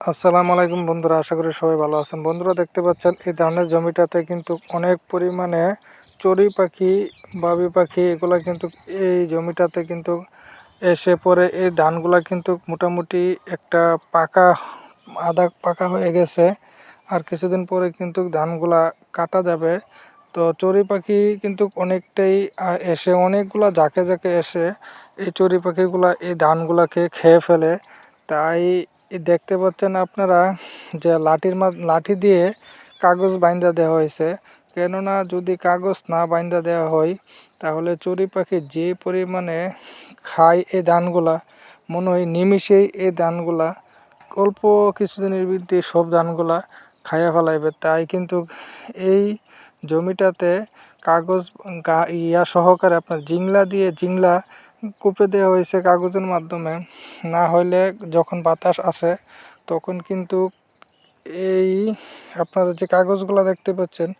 আসসালামু আলাইকুম বন্ধুরা, আশা করি সবাই ভালো আছেন। বন্ধুরা, দেখতে পাচ্ছেন, এই ধানের জমিটাতে কিন্তু অনেক পরিমাণে চড়ুই পাখি, বাবি পাখি, এগুলা কিন্তু এই জমিটাতে কিন্তু এসে পরে এই ধানগুলা কিন্তু মোটামুটি একটা পাকা, আধা পাকা হয়ে গেছে। আর কিছুদিন পরে কিন্তু ধানগুলা কাটা যাবে। তো চড়ুই পাখি কিন্তু অনেকটাই এসে অনেকগুলা ঝাঁকে ঝাঁকে এসে এই চড়ুই পাখিগুলা, এই ধানগুলাকে খেয়ে ফেলে। তাই দেখতে পাচ্ছেন আপনারা যে লাঠির লাঠি দিয়ে কাগজ বাইন্দা দেওয়া হয়েছে। কেননা যদি কাগজ না বাইন্দা দেওয়া হয়, তাহলে চড়ুই পাখি যে পরিমাণে খায় এই ধানগুলা, মনে হয় নিমিষেই এই ধানগুলা, অল্প কিছুদিনের মধ্যে সব ধানগুলা খাইয়া ফেলাইবে। তাই কিন্তু এই জমিটাতে কাগজ ইয়া সহকারে আপনার জিংলা দিয়ে জিংলা কুপে দেওয়া হয়েছে কাগজের মাধ্যমে। না হলে যখন বাতাস আসে, তখন কিন্তু এই আপনারা যে কাগজগুলো দেখতে পাচ্ছেন,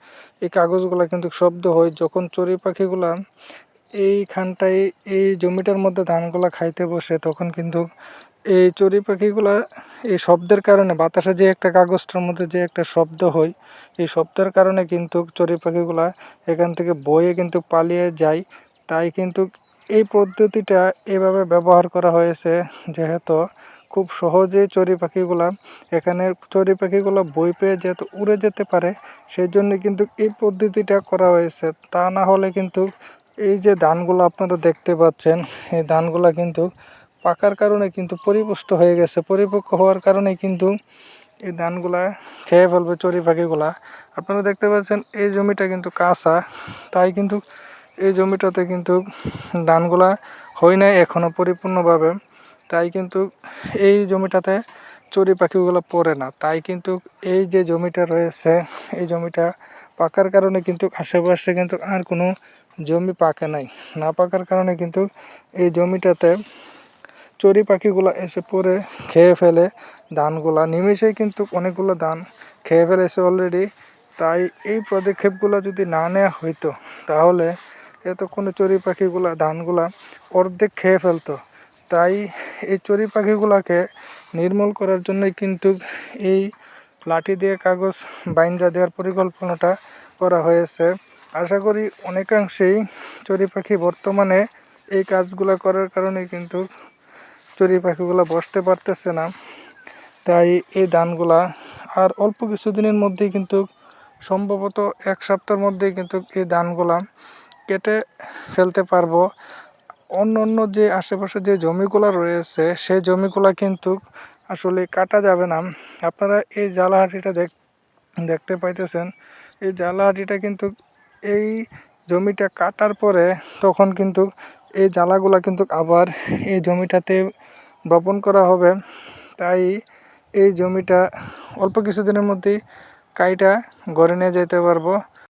এই কাগজগুলো কিন্তু শব্দ হয় যখন চড়ুই পাখিগুলা এইখানটায় এই জমিটার মধ্যে ধানগুলা খাইতে বসে, তখন কিন্তু এই চড়ুই পাখিগুলা এই শব্দের কারণে বাতাসে যে একটা কাগজটার মধ্যে যে একটা শব্দ হয়, এই শব্দের কারণে কিন্তু চড়ুই পাখিগুলা এখান থেকে বয়ে কিন্তু পালিয়ে যায়। তাই কিন্তু এই পদ্ধতিটা এভাবে ব্যবহার করা হয়েছে যেহেতু খুব সহজেই চড়ুই পাখিগুলা, এখানে চড়ুই পাখিগুলো বই পেয়ে যেহেতু উড়ে যেতে পারে সেই জন্য কিন্তু এই পদ্ধতিটা করা হয়েছে। তা না হলে কিন্তু এই যে ধানগুলো আপনারা দেখতে পাচ্ছেন, এই ধানগুলো কিন্তু পাকার কারণে কিন্তু পরিপুষ্ট হয়ে গেছে। পরিপক্ক হওয়ার কারণে কিন্তু এই ধানগুলা খেয়ে ফেলবে চড়ুই পাখিগুলা। আপনারা দেখতে পাচ্ছেন, এই জমিটা কিন্তু কাঁচা, তাই কিন্তু এই জমিটাতে কিন্তু ধানগুলা হয় নাই এখনও পরিপূর্ণভাবে। তাই কিন্তু এই জমিটাতে চড়ুই পাখিগুলো পড়ে না। তাই কিন্তু এই যে জমিটা রয়েছে, এই জমিটা পাকার কারণে কিন্তু আশেপাশে কিন্তু আর কোনো জমি পাকে নাই। না পাকার কারণে কিন্তু এই জমিটাতে চড়ুই পাখিগুলো এসে পড়ে, খেয়ে ফেলে, ধানগুলা নিমেষেই কিন্তু অনেকগুলো ধান খেয়ে ফেলেছে অলরেডি। তাই এই পদক্ষেপগুলো যদি না নেওয়া হইতো, তাহলে এতক্ষণে চড়ুই পাখিগুলা, ধানগুলা অর্ধেক খেয়ে ফেলতো। তাই এই চড়ুই পাখিগুলাকে নির্মূল করার জন্যই কিন্তু এই লাঠি দিয়ে কাগজ বাইন্দা দেওয়ার পরিকল্পনাটা করা হয়েছে। আশা করি অনেকাংশেই চড়ুই পাখি বর্তমানে এই কাজগুলো করার কারণে কিন্তু চড়ুই পাখিগুলো বসতে পারতেছে না। তাই এই ধানগুলা আর অল্প কিছুদিনের মধ্যেই কিন্তু সম্ভবত এক সপ্তাহের মধ্যেই কিন্তু এই ধানগুলা কেটে ফেলতে পারব। অন্য অন্য যে আশেপাশে যে জমিগুলো রয়েছে সেই জমিগুলা কিন্তু আসলে কাটা যাবে না। আপনারা এই জালাহাটিটা দেখ, দেখতে পাইতেছেন। এই জালাহাটিটা কিন্তু এই জমিটা কাটার পরে তখন কিন্তু এই জ্বালাগুলা কিন্তু আবার এই জমিটাতে বপন করা হবে। তাই এই জমিটা অল্প কিছুদিনের মধ্যেই কাইটা গড়ে নিয়ে যেতে পারব।